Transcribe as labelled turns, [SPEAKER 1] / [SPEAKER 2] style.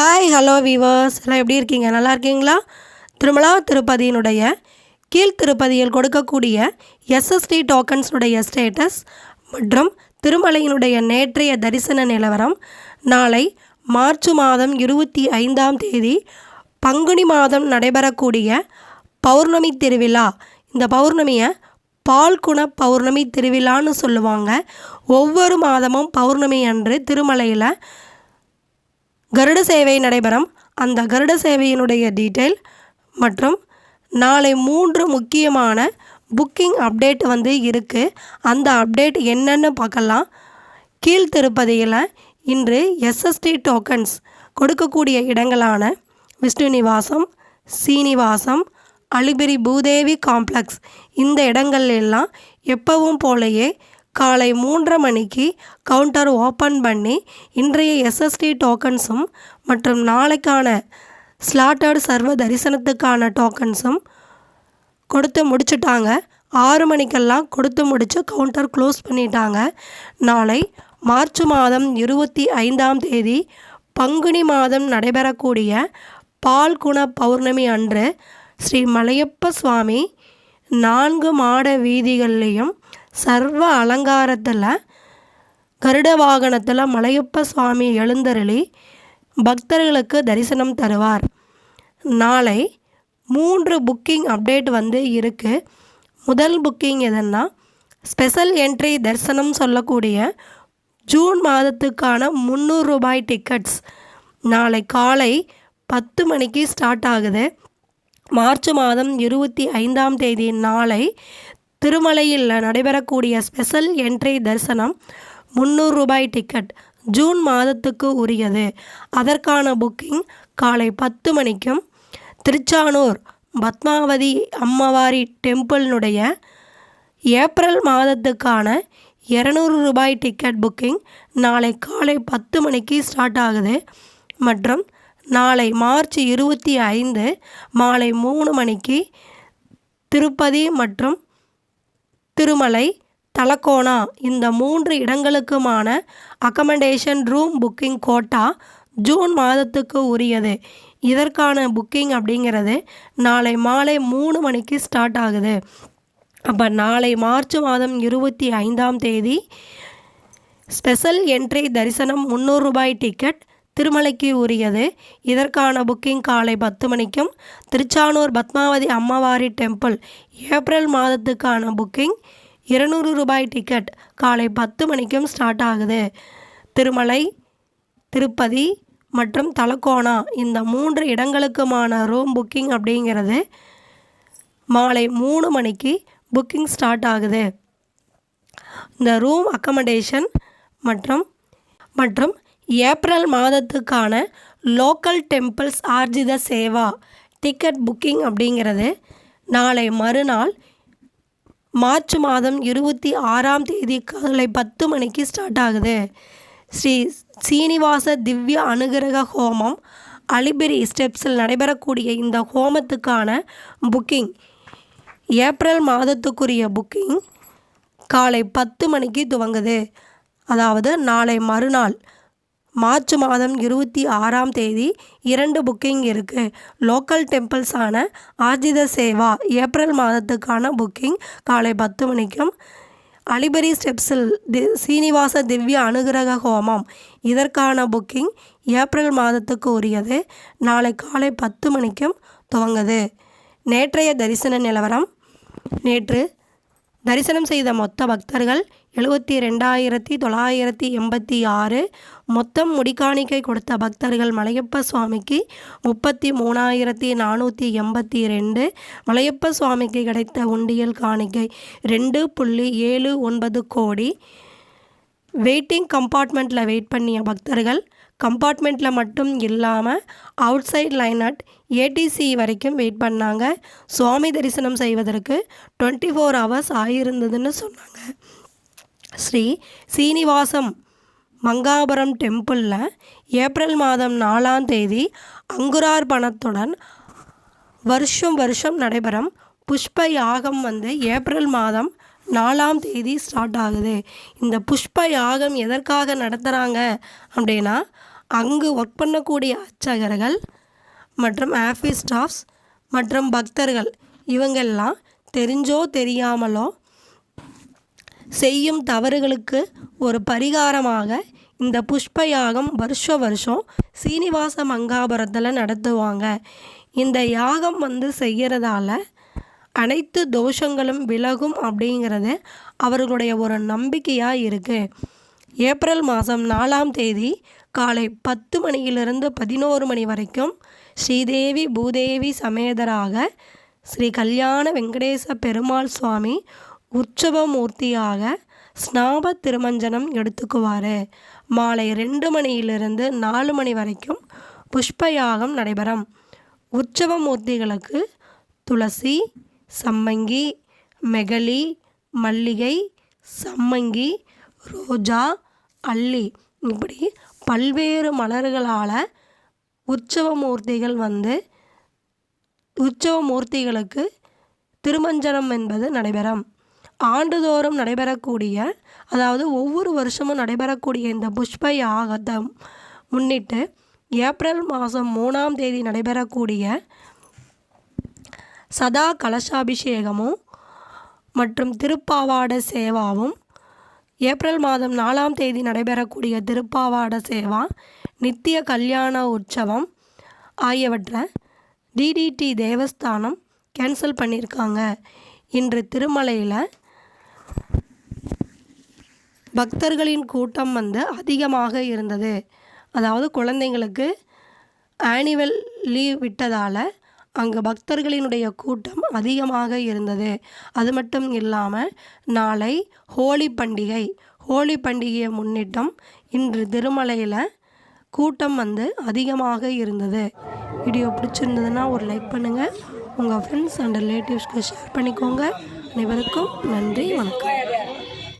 [SPEAKER 1] hi hello viewers எல்லாம் எப்படி இருக்கீங்க நல்லா இருக்கீங்களா திருமலா திருப்பதியினுடைய கீழ் திருப்பதியில் கொடுக்கக்கூடிய எஸ்எஸ்டி டோக்கன்ஸுடைய ஸ்டேட்டஸ் மற்றும் திருமலையினுடைய நேற்றைய தரிசன நிலவரம் நாளை மார்ச் மாதம் இருபத்தி ஐந்தாம் தேதி பங்குனி மாதம் நடைபெறக்கூடிய பௌர்ணமி திருவிழா இந்த பௌர்ணமியை பால்குண பௌர்ணமி திருவிழான்னு சொல்லுவாங்க ஒவ்வொரு மாதமும் பௌர்ணமி அன்று திருமலையில் கருட சேவை நடைபெறும் அந்த கருட சேவையினுடைய டீட்டெயில் மற்றும் நாளை மூன்று முக்கியமான புக்கிங் அப்டேட் வந்து இருக்குது அந்த அப்டேட் என்னென்னு பார்க்கலாம் கீழ்த்திருப்பதியில் இன்று எஸ்எஸ்டி டோக்கன்ஸ் கொடுக்கக்கூடிய இடங்களான விஷ்ணுநிவாசம் சீனிவாசம் அலிபிரி பூதேவி காம்ப்ளெக்ஸ் இந்த இடங்கள் எல்லாம் எப்பவும் போலயே காலை மூன்றரை மணிக்கு கவுண்டர் ஓப்பன் பண்ணி இன்றைய எஸ்எஸ்டி டோக்கன்ஸும் மற்றும் நாளைக்கான ஸ்லாட்டர்டு சர்வ தரிசனத்துக்கான டோக்கன்ஸும் கொடுத்து முடிச்சுட்டாங்க ஆறு மணிக்கெல்லாம் கொடுத்து முடித்து கவுண்டர் க்ளோஸ் பண்ணிட்டாங்க நாளை மார்ச் மாதம் இருபத்தி ஐந்தாம் தேதி பங்குனி மாதம் நடைபெறக்கூடிய பால்குண பௌர்ணமி அன்று ஸ்ரீ மலையப்ப சுவாமி நான்கு மாட வீதிகள்லேயும் சர்வ அலங்காரத்தில் கருட வாகனத்தில் மலையப்ப சுவாமி எழுந்தருளி பக்தர்களுக்கு தரிசனம் தருவார் நாளை மூன்று புக்கிங் அப்டேட் வந்து இருக்குது முதல் புக்கிங் எதுன்னா ஸ்பெஷல் என்ட்ரி தரிசனம் சொல்லக்கூடிய ஜூன் மாதத்துக்கான முந்நூறு ரூபாய் டிக்கெட்ஸ் நாளை காலை பத்து மணிக்கு ஸ்டார்ட் ஆகுது மார்ச் மாதம் இருபத்தி ஐந்தாம் தேதி நாளை திருமலையில் நடைபெறக்கூடிய ஸ்பெஷல் என்ட்ரி தரிசனம் முந்நூறு ரூபாய் டிக்கெட் ஜூன் மாதத்துக்கு உரியது அதற்கான புக்கிங் காலை பத்து மணிக்கும் திருச்சானூர் பத்மாவதி அம்மவாரி டெம்பிள்னுடைய ஏப்ரல் மாதத்துக்கான இரநூறு ரூபாய் டிக்கெட் புக்கிங் நாளை காலை பத்து மணிக்கு ஸ்டார்ட் ஆகுது மற்றும் நாளை மார்ச் இருபத்தி ஐந்து மாலை மூணு மணிக்கு திருப்பதி மற்றும் திருமலை தலக்கோணா இந்த மூன்று இடங்களுக்குமான accommodation room booking quota June மாதத்துக்கு உரியது இதற்கான புக்கிங் அப்படிங்கிறது நாளை மாலை மூணு மணிக்கு ஸ்டார்ட் ஆகுது அப்போ நாளை மார்ச் மாதம் இருபத்தி ஐந்தாம் தேதி ஸ்பெஷல் என்ட்ரி தரிசனம் முந்நூறுரூபாய் டிக்கெட் திருமலைக்கு உரியது இதற்கான புக்கிங் காலை பத்து மணிக்கும் திருச்சானூர் பத்மாவதி அம்மாவாரி டெம்பிள் ஏப்ரல் மாதத்துக்கான புக்கிங் இருநூறு ரூபாய் டிக்கெட் காலை பத்து மணிக்கும் ஸ்டார்ட் ஆகுது திருமலை திருப்பதி மற்றும் தலக்கோணா இந்த மூன்று இடங்களுக்குமான ரூம் புக்கிங் அப்படிங்கிறது மாலை மூணு மணிக்கு புக்கிங் ஸ்டார்ட் ஆகுது இந்த ரூம் அக்கமடேஷன் மற்றும் மற்றும் ஏப்ரல் மாதத்துக்கான local temples Arjitha Seva ticket booking அப்படிங்கிறது நாளை மறுநாள் மார்ச் மாதம் இருபத்தி ஆறாம் தேதி காலை பத்து மணிக்கு ஸ்டார்ட் ஆகுது ஸ்ரீ சீனிவாச திவ்ய அனுகிரக ஹோமம் அலிபெரி ஸ்டெப்ஸில் நடைபெறக்கூடிய இந்த ஹோமத்துக்கான புக்கிங் ஏப்ரல் மாதத்துக்குரிய புக்கிங் காலை பத்து மணிக்கு துவங்குது அதாவது நாளை மறுநாள் மார்ச் மாதம் இருபத்தி ஆறாம் தேதி இரண்டு புக்கிங் இருக்குது லோக்கல் டெம்பிள்ஸான ஆஜித சேவா ஏப்ரல் மாதத்துக்கான புக்கிங் காலை பத்து மணிக்கும் அலிபரி ஸ்டெப்ஸில் தி சீனிவாச திவ்ய அனுகிரக ஹோமம் இதற்கான புக்கிங் ஏப்ரல் மாதத்துக்கு உரியது நாளை காலை பத்து மணிக்கும் துவங்குது நேற்றைய தரிசன நிலவரம் நேற்று தரிசனம் செய்த மொத்த பக்தர்கள் எழுபத்தி ரெண்டாயிரத்தி தொள்ளாயிரத்தி எண்பத்தி ஆறு மொத்தம் முடிக்காணிக்கை கொடுத்த பக்தர்கள் மலையப்ப சுவாமிக்கு முப்பத்தி மூணாயிரத்தி நானூற்றி எண்பத்தி ரெண்டு மலையப்ப சுவாமிக்கு கிடைத்த உண்டியல் காணிக்கை ரெண்டு புள்ளி ஏழு ஒன்பது கோடி வெயிட்டிங் கம்பார்ட்மெண்ட்டில் வெயிட் பண்ணிய பக்தர்கள் கம்பார்ட்மெண்ட்டில் மட்டும் இல்லாமல் outside line at ATC வரைக்கும் வெயிட் பண்ணாங்க சுவாமி தரிசனம் செய்வதற்கு டுவெண்ட்டி ஃபோர் ஹவர்ஸ் ஆகியிருந்ததுன்னு சொன்னாங்க ஸ்ரீ சீனிவாசம் மங்காபுரம் டெம்பிளில் ஏப்ரல் மாதம் நாலாம் தேதி அங்குரார்பணத்துடன் வருஷம் வருஷம் நடைபெறும் புஷ்ப யாகம் வந்து ஏப்ரல் மாதம் நாலாம் தேதி ஸ்டார்ட் ஆகுது இந்த புஷ்ப யாகம் எதற்காக நடத்துகிறாங்க அப்படின்னா அங்கு ஒர்க் பண்ணக்கூடிய அர்ச்சகர்கள் மற்றும் ஆஃபீஸ் ஸ்டாஃப்ஸ் மற்றும் பக்தர்கள் இவங்கெல்லாம் தெரிஞ்சோ தெரியாமலோ செய்யும் தவறுகளுக்கு ஒரு பரிகாரமாக இந்த புஷ்ப யாகம் வருஷ வருஷம் சீனிவாச மங்காபுரத்தில் நடத்துவாங்க இந்த யாகம் வந்து செய்கிறதால அனைத்து தோஷங்களும் விலகும் அப்படிங்கிறது அவர்களுடைய ஒரு நம்பிக்கையாக இருக்குது ஏப்ரல் மாதம் நாலாம் தேதி காலை பத்து மணியிலிருந்து பதினோரு மணி வரைக்கும் ஸ்ரீதேவி பூதேவி சமேதராக ஸ்ரீ கல்யாண வெங்கடேச பெருமாள் சுவாமி உற்சவ மூர்த்தியாக ஸ்நாப திருமஞ்சனம் எடுத்துக்குவார் மாலை ரெண்டு மணியிலிருந்து நாலு மணி வரைக்கும் புஷ்பயாகம் நடைபெறும் உற்சவ மூர்த்திகளுக்கு துளசி சம்மங்கி மெகலி மல்லிகை சம்மங்கி ரோஜா அள்ளி இப்படி பல்வேறு மலர்களால் உற்சவ மூர்த்திகள் வந்து உற்சவ மூர்த்திகளுக்கு திருமஞ்சனம் என்பது நடைபெறும் ஆண்டுதோறும் நடைபெறக்கூடிய அதாவது ஒவ்வொரு வருஷமும் நடைபெறக்கூடிய இந்த புஷ்ப யாகத்தை முன்னிட்டு ஏப்ரல் மாதம் மூணாம் தேதி நடைபெறக்கூடிய சதா கலசாபிஷேகமும் மற்றும் திருப்பாவாட சேவாவும் ஏப்ரல் மாதம் நாலாம் தேதி நடைபெறக்கூடிய திருப்பாவாட சேவா நித்திய கல்யாண உற்சவம் ஆகியவற்றை டிடிடி தேவஸ்தானம் கேன்சல் பண்ணியிருக்காங்க இன்று திருமலையில் பக்தர்களின் கூட்டம் வந்து அதிகமாக இருந்தது அதாவது குழந்தைங்களுக்கு ஆனிவல் லீவ் விட்டதால் அங்கே பக்தர்களினுடைய கூட்டம் அதிகமாக இருந்தது அது மட்டும் இல்லாமல் நாளை ஹோலி பண்டிகை ஹோலி பண்டிகையை முன்னிட்டும் இன்று திருமலையில் கூட்டம் வந்து அதிகமாக இருந்தது வீடியோ பிடிச்சிருந்ததுன்னா ஒரு லைக் பண்ணுங்கள் உங்கள் ஃப்ரெண்ட்ஸ் அண்ட் ரிலேட்டிவ்ஸ்க்கு ஷேர் பண்ணிக்கோங்க அனைவருக்கும் நன்றி வணக்கம்